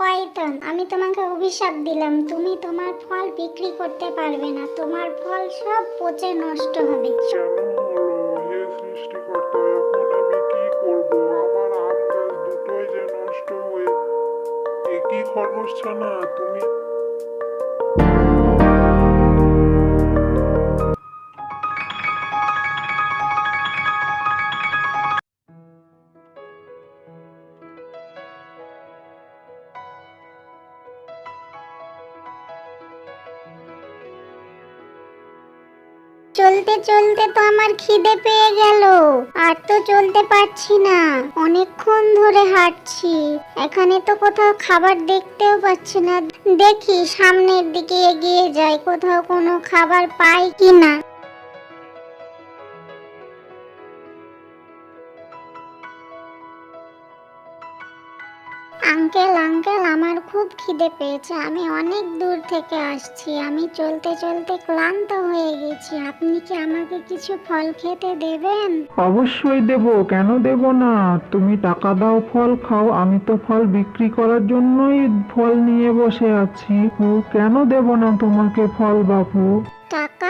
শয়তান আমি তোমাকে অভিশাপ দিলাম। তুমি তোমার ফল বিক্রি করতে পারবে না। তোমার ফল সব পচে নষ্ট হবে। তুমি চলতে চলতে তো আমার খিদে পেয়ে গেল। আর তো চলতে পারছি না। অনেকক্ষণ ধরে হাঁটছি। এখানে তো কোথাও খাবার দেখতেও পাচ্ছি না। দেখি সামনের দিকে এগিয়ে যাই, কোথাও কোনো খাবার পাই কি না আঙ্কেল আঙ্কেল আমার খুব খিদে পেয়েছে। আমি অনেক দূর থেকে আসছি। আমি চলতে চলতে ক্লান্ত হয়ে গেছি। আপনি কি আমাকে কিছু ফল খেতে দেবেন? অবশ্যই দেব। কেন দেব না? তুমি টাকা দাও ফল খাও। আমি তো ফল বিক্রি করার জন্যই ফল নিয়ে বসে আছি। কেন দেব না তোমাকে ফল বাপু? টাকা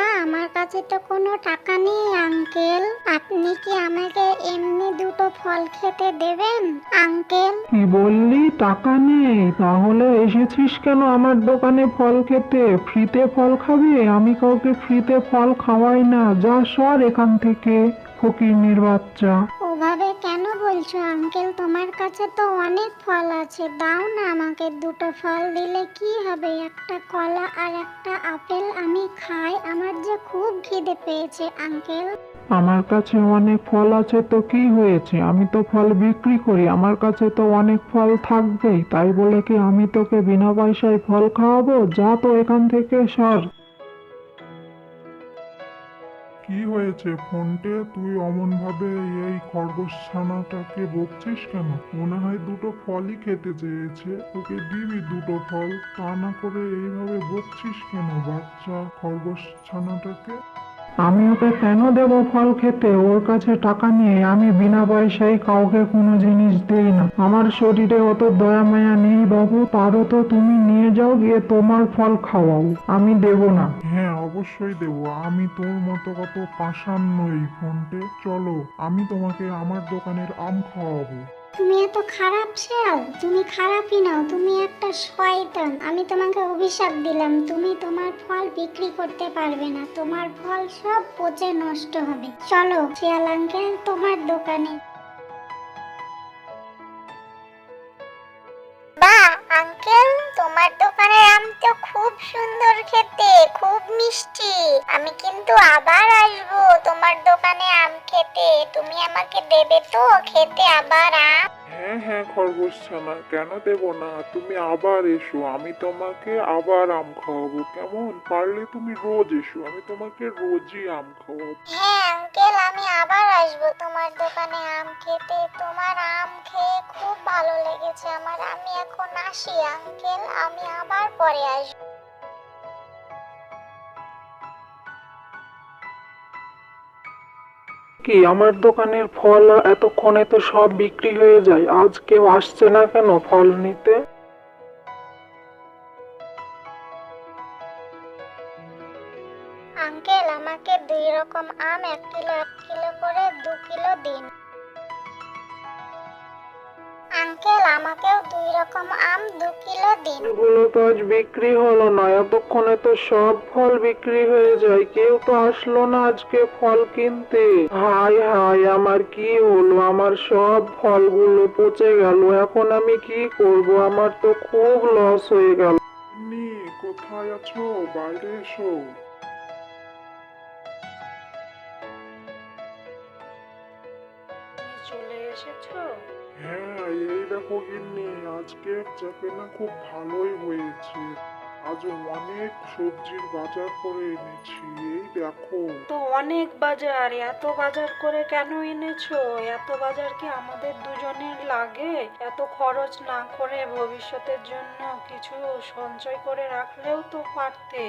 কাছে তো কোনো টাকা নেই আঙ্কেল। আপনি কি আমাকে এমনি দুটো ফল খেতে দেবেন আঙ্কেল? কি বললি? টাকা নেই। তাহলে এসেছিস কেন আমার দোকানে ফল খেতে? ফ্রিতে ফল খাবি? আমি কাউকে ফ্রিতে ফল খাওয়াই না। যা সর এখান থেকে ফকিরনির বাচ্চা। ওভাবে কেন বলছো আঙ্কেল? তোমার কাছে তো অনেক ফল আছে। দাও না আমাকে দুটো ফল দিলে কি হবে? একটা কলা আর একটা আপেল আমি খাই আমার যে খুব খিদে পেয়েছে আঙ্কেল আমার কাছে অনেক ফল আছে তো কি হয়েছে? আমি তো ফল বিক্রি করি, আমার কাছে তো অনেক ফল থাকবেই। তাই বলে কি আমি তোকে বিনা পয়সায় ফল খাওয়াবো? যা তো এখান থেকে সর। কি হয়েছে? ফোনটে তুই অমন ভাবে এই খরগোশ ছানাটাকে বকছিস কেন? মনে হয় দুটো ফলই খেতে চেয়েছে। ওকে দিবি দুটো ফল। তা না করে এইভাবে বকছিস কেন বাচ্চা খরগোশ ছানাটাকে আমি ওকে কেন দেবো ফল খেতে? ওর কাছে টাকা নিয়ে আমি বিনা পয়সায় কাউকে কোনো জিনিস দেই না। আমার শরীরে অত দয়া মায়া নেই বাবু। তারও তো তুমি নিয়ে যাও, গিয়ে তোমার ফল খাওয়াও। আমি দেব না। হ্যাঁ অবশ্যই দেব। আমি তোর মতো কত পাষাণ নই, ফোনটে। চলো, আমি তোমাকে আমার দোকানের আম খাওয়াবো। তুমি এত খারাপ শেয়াল, তুমি খারাপই নাও, তুমি একটা শয়তান। আমি তোমাকে অভিশাপ দিলাম, তুমি তোমার ফল বিক্রি করতে পারবে না, তোমার ফল সব পচে নষ্ট হবে। চলো, শেয়াল আঙ্কেল, তোমার দোকানে। মিষ্টি। আমি কিন্তু আবার আসব। তোমার দোকানে আম খেতে। তুমি আমাকে দেবে তো? খেতে আবার আম। হ্যাঁ হ্যাঁ খরগোশ ছানা কেন দেব না? তুমি আবার এসো। আমি তোমাকে আবার আম খাওয়াবো। কেমন? পারলে তুমি রোজ এসো। আমি তোমাকে রোজই আম খাওয়াবো। হ্যাঁ আঙ্কেল আমি আবার আসব তোমার দোকানে আম খেতে। তোমার আম খেয়ে খুব ভালো লেগেছে আমার। আমি এখন আসি আঙ্কেল। আমি আবার পরে আসব। কি আমার দোকানের ফল এতক্ষণে তো সব বিক্রি হয়ে যায়? আজ কেউ আসছে না কেন ফল নিতে? আঙ্কেল, আমাকে দুই রকম আম, এক কিলো এক কিলো করে দু কিলো দিন। আঙ্কেল, আমাকেও দুই রকম আম দু কিলো দিন। এগুলো তো আজ বিক্রি হলো না এতক্ষণে তো সব ফল বিক্রি হয়ে যায় কেউ তো আসলো না আজকে ফল কিনতে। হাই হাই আমার কি হলো? আমার সব ফলগুলো পচে গেল এখন আমি কি করব? আমার তো খুব লস হয়ে গেল। কোথায় আছো? বাইরে এসো। এই দেখো গিন্নি, আজকে চাপে খুব ভালোই হয়েছে। আজ অনেক সবজির বাজার করে এনেছি, এই দেখো। তো অনেক বাজার, এত বাজার করে কেন এনেছো? এত বাজার কি আমাদের দুজনের লাগে? এত খরচ না করে ভবিষ্যতের জন্য কিছু সঞ্চয় করে রাখলেও তো পারতে।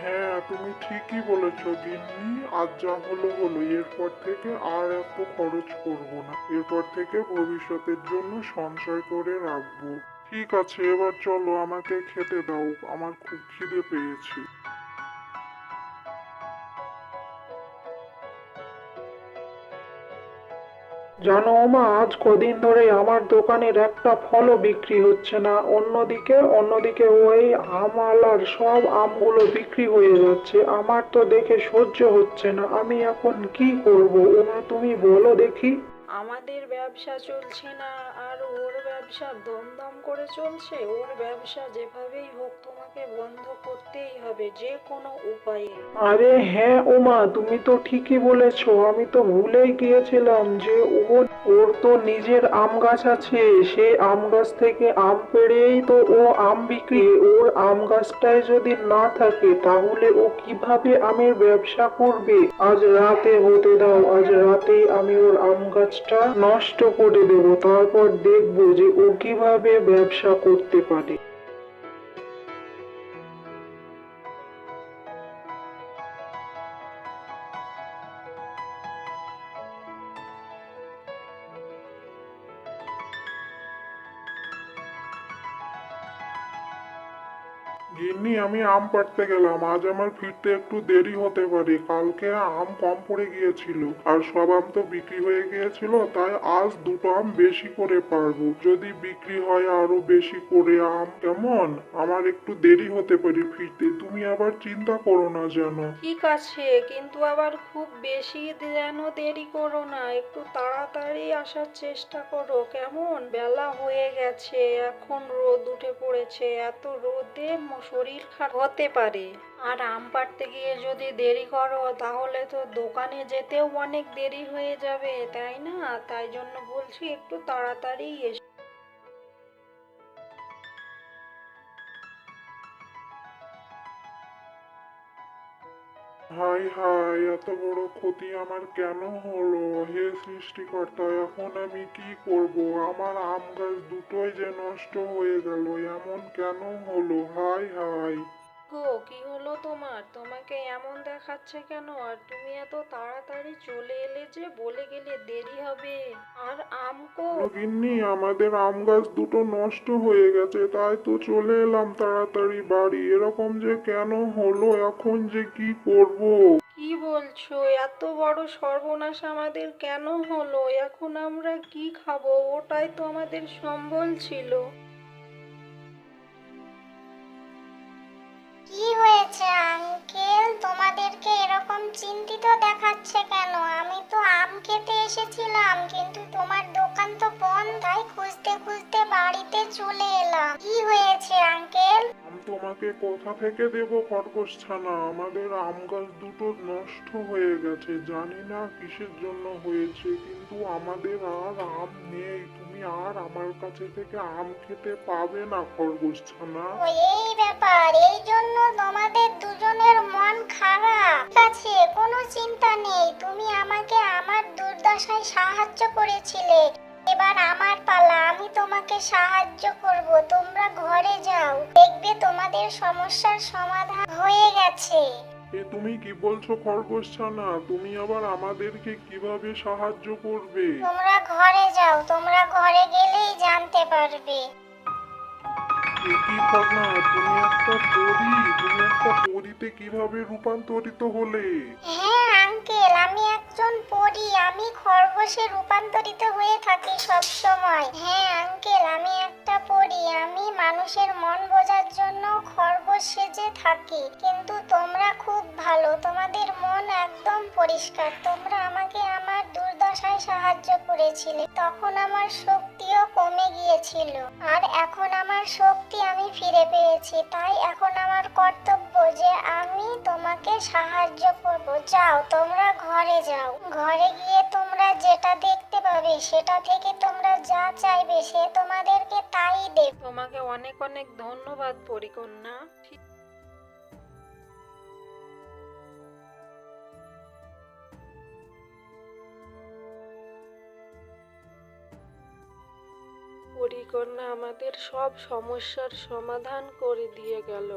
হ্যাঁ তুমি ঠিকই বলেছ গিন্নি। আজ যা হলো হলো, এরপর থেকে আর এত খরচ করব না। এরপর থেকে ভবিষ্যতের জন্য সঞ্চয় করে রাখব। ঠিক আছে, এবার চলো আমাকে খেতে দাও। আমার খুব খিদে পেয়েছে। জানো মা, আজ কদিন ধরে আমার দোকানের একটা ফলও বিক্রি হচ্ছে না। অন্যদিকে অন্যদিকে ওই আমালার সব আমগুলো বিক্রি হয়ে যাচ্ছে। আমার তো দেখে সহ্য হচ্ছে না। আমি এখন কি করব? ওমা, তুমি বলো দেখি। আমাদের ব্যবসা চলছে না, আর ওর ব্যবসা দমদম করে চলছে, ওর ব্যবসা যেভাবেই হোক তোমাকে বন্ধ করতেই হবে যে কোনো উপায়ে। আরে হ্যাঁ ওমা তুমি তো ঠিকই বলেছ, আমি তো ভুলেই গিয়েছিলাম যে ও ওর তো নিজের আম গাছ আছে সেই আম গাছ থেকে আম পেড়েই তো ও আম বিক্রি, ওর আম গাছটায় যদি না থাকে তাহলে ও কীভাবে আমের ব্যবসা করবে? আজ রাতে হতে দাও, আজ রাতেই আমি ওর আম গাছটা নষ্ট করে দেব, তারপর দেখব যে ও কীভাবে ব্যবসা করতে পারে। গিন্নি, আমি আম পাড়তে গেলাম। আজ আমার ফিরতে একটু দেরি হতে পারে। কালকে আম কম পড়ে গিয়েছিল আর সব আম তো বিক্রি হয়ে গিয়েছিল, তাই আজ দুটো আম বেশি করে পারব যদি বিক্রি হয় আরও বেশি করে আম। কেমন? আমার একটু দেরি হতে পারে ফিরতে। তুমি আবার চিন্তা করো না যেন। ঠিক আছে, কিন্তু আবার খুব বেশি যেন দেরি করো না। একটু তাড়াতাড়ি আসার চেষ্টা করো। কেমন? বেলা হয়ে গেছে। এখন রোদ উঠে পড়েছে। এত রোদে শরীর খারাপ হতে পারে। আর আম পাড়তে গিয়ে যদি দেরি করো, তাহলে তো দোকানে যেতেও অনেক দেরি হয়ে যাবে, তাই না? তাই জন্য বলছি একটু তাড়াতাড়ি এসো। হাই হাই এত বড় ক্ষতি আমার কেন হলো? হে সৃষ্টিকর্তা, এখন আমি কি করব? আমার আম গাছ দুটোই যে নষ্ট হয়ে গেল, এমন কেন হলো? হাই হাই গো কি হলো তোমার? তোমাকে এমন দেখাচ্ছে কেন? আর তুমি এত তাড়াতাড়ি চলে এলে যে বলে গেলে দেরি হবে। আর আম কো? গিন্নি আমাদের আম গাছ দুটো নষ্ট হয়ে গেছে তাই তো চলে এলাম তাড়াতাড়ি বাড়ি। এরকম যে কেন হলো এখন যে কি করব? কি বলছো? এত বড় সর্বনাশ আমাদের কেন হলো? এখন আমরা কি খাব? ওটাই তো আমাদের সম্বল ছিল। এরকম চিন্তিত দেখাচ্ছে কেন? আমি তো আম খেতে এসেছিলাম, কিন্তু তোমার দোকান তো বন্ধ, তাই খুঁজতে খুঁজতে বাড়িতে চলে এলাম। কি হয়েছে, আঙ্কেল? তোমাকে কোথা থেকে দেব খরগোশ ছানা? আমাদের আম গাছ দুটো নষ্ট হয়ে গেছে, জানি না কিসের জন্য হয়েছে, কিন্তু আমাদের আর আম নেই আর আমার কাছে থেকে আম খেতে পাবে না, খরগোশ ছানা। এই ব্যাপার, এই জন্য তোমাদের দুজনের মন খারাপ। আছে, কোনো চিন্তা নেই, তুমি আমাকে আমার দুর্দশায় সাহায্য করেছিলে। এবার আমার পালা, আমি তোমাকে সাহায্য করব, তোমরা ঘরে যাও। দেখবে তোমাদের সমস্যার সমাধান হয়ে গেছে। এ তুমি কি বলছো খরগোশ ছানা? তুমি আবার আমাদেরকে কীভাবে সাহায্য করবে? তোমরা ঘরে যাও তোমরা ঘরে গেলেই জানতে পারবে। এ কি ঘটনা তুমি একটা পরী তুমি একটা পরীতে কীভাবে রূপান্তরিত হলে? হ্যাঁ আঙ্কেল আমি আমি খরগোশে রূপান্তরিত হয়ে থাকি সব সময়। হ্যাঁ আঙ্কেল, আমি একটা পড়ি। আমি মানুষের মন বোঝার জন্য খরগোশ সেজে থাকি। কিন্তু তোমরা খুব ভালো। তোমাদের মন একদম পরিষ্কার। তোমরা আমাকে আমার দুর্দশায় সাহায্য করেছিলে। তখন আমার শক্তিও কমে গিয়েছিল। আর এখন আমার শক্তি আমি ফিরে পেয়েছি। তাই এখন আমার কর্তব্য যে আমি তোমাকে সাহায্য করব। যাও, তোমরা ঘরে যাও। ঘরে গিয়ে তোমরা যেটা দেখতে পাবে, সেটা থেকে তোমরা যা চাইবে, সে তোমাদেরকে তাই দেবে। তোমাকে অনেক অনেক ধন্যবাদ, পরিকন্যা। পরিকন্যা আমাদের সব সমস্যার সমাধান করে দিয়ে গেল।